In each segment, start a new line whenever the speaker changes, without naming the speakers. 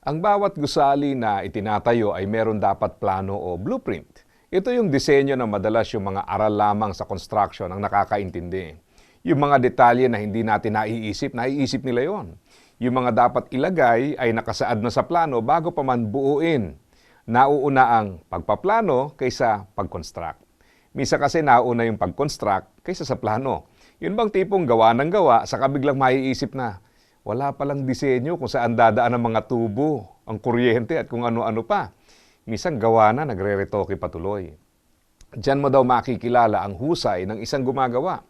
Ang bawat gusali na itinatayo ay meron dapat plano o blueprint. Ito yung disenyo na madalas yung mga aral lamang sa construction ang nakakaintindi. Yung mga detalye na hindi natin naiisip, naiisip nila yon. Yung mga dapat ilagay ay nakasaad na sa plano bago pa man buuin. Nauuna ang pagpaplano kaysa pag-construct. Misa kasi nauna yung pag-construct kaysa sa plano. Yun bang tipong gawa ng gawa, sa kabiglang maiisip na, wala palang disenyo kung saan dadaan ang mga tubo, ang kuryente at kung ano-ano pa. Minsan gawa na, nagre-retoke patuloy. Diyan mo daw makikilala ang husay ng isang gumagawa.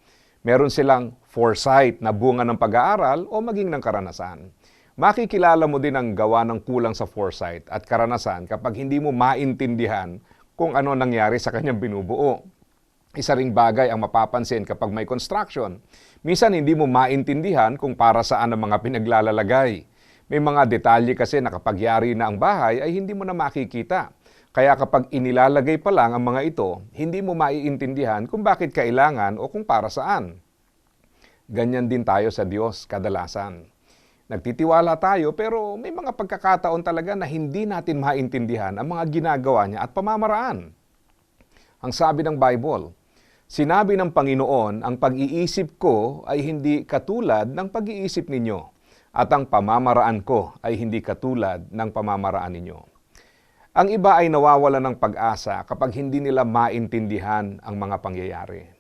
Meron silang foresight na bunga ng pag-aaral o maging ng karanasan. Makikilala mo din ang gawa ng kulang sa foresight at karanasan kapag hindi mo maintindihan kung ano nangyari sa kanyang binubuo. Isa ring bagay ang mapapansin kapag may construction. Minsan hindi mo maintindihan kung para saan ang mga pinaglalalagay. May mga detalye kasi na kapag yari na ang bahay ay hindi mo na makikita. Kaya kapag inilalagay pa lang ang mga ito, hindi mo maiintindihan kung bakit kailangan o kung para saan. Ganyan din tayo sa Diyos kadalasan. Nagtitiwala tayo pero may mga pagkakataon talaga na hindi natin maintindihan ang mga ginagawa niya at pamamaraan. Ang sabi ng Bible, Sinabi ng Panginoon, ang pag-iisip ko ay hindi katulad ng pag-iisip ninyo, at ang pamamaraan ko ay hindi katulad ng pamamaraan ninyo. Ang iba ay nawawala ng pag-asa kapag hindi nila maintindihan ang mga pangyayari.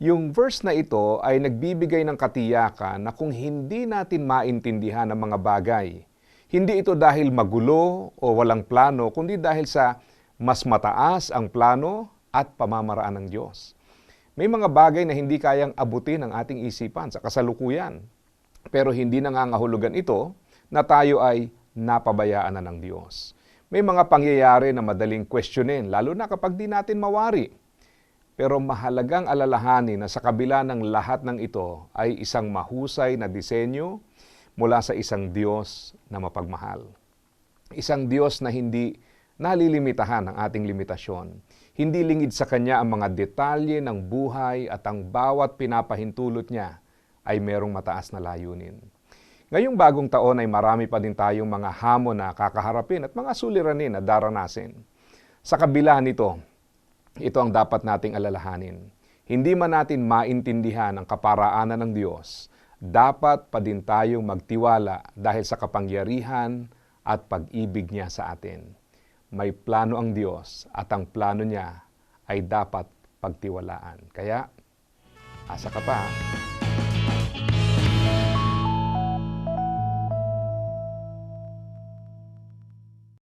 Yung verse na ito ay nagbibigay ng katiyakan na kung hindi natin maintindihan ang mga bagay, hindi ito dahil magulo o walang plano, kundi dahil sa mas mataas ang plano at pamamaraan ng Diyos. May mga bagay na hindi kayang abutin ng ating isipan sa kasalukuyan. Pero hindi nangangahulugan ito na tayo ay napabayaan na ng Diyos. May mga pangyayari na madaling questionin, lalo na kapag di natin mawari. Pero mahalagang alalahanin na sa kabila ng lahat ng ito ay isang mahusay na disenyo mula sa isang Diyos na mapagmahal. Isang Diyos na hindi nalilimitahan ang ating limitasyon. Hindi lingid sa Kanya ang mga detalye ng buhay at ang bawat pinapahintulot niya ay merong mataas na layunin. Ngayong bagong taon ay marami pa din tayong mga hamon na kakaharapin at mga suliranin na daranasin. Sa kabila nito, ito ang dapat nating alalahanin. Hindi man natin maintindihan ang kaparaanan ng Diyos, dapat pa din tayong magtiwala dahil sa kapangyarihan at pag-ibig niya sa atin may plano ang Diyos at ang plano niya ay dapat pagtiwalaan. Kaya, asa ka pa.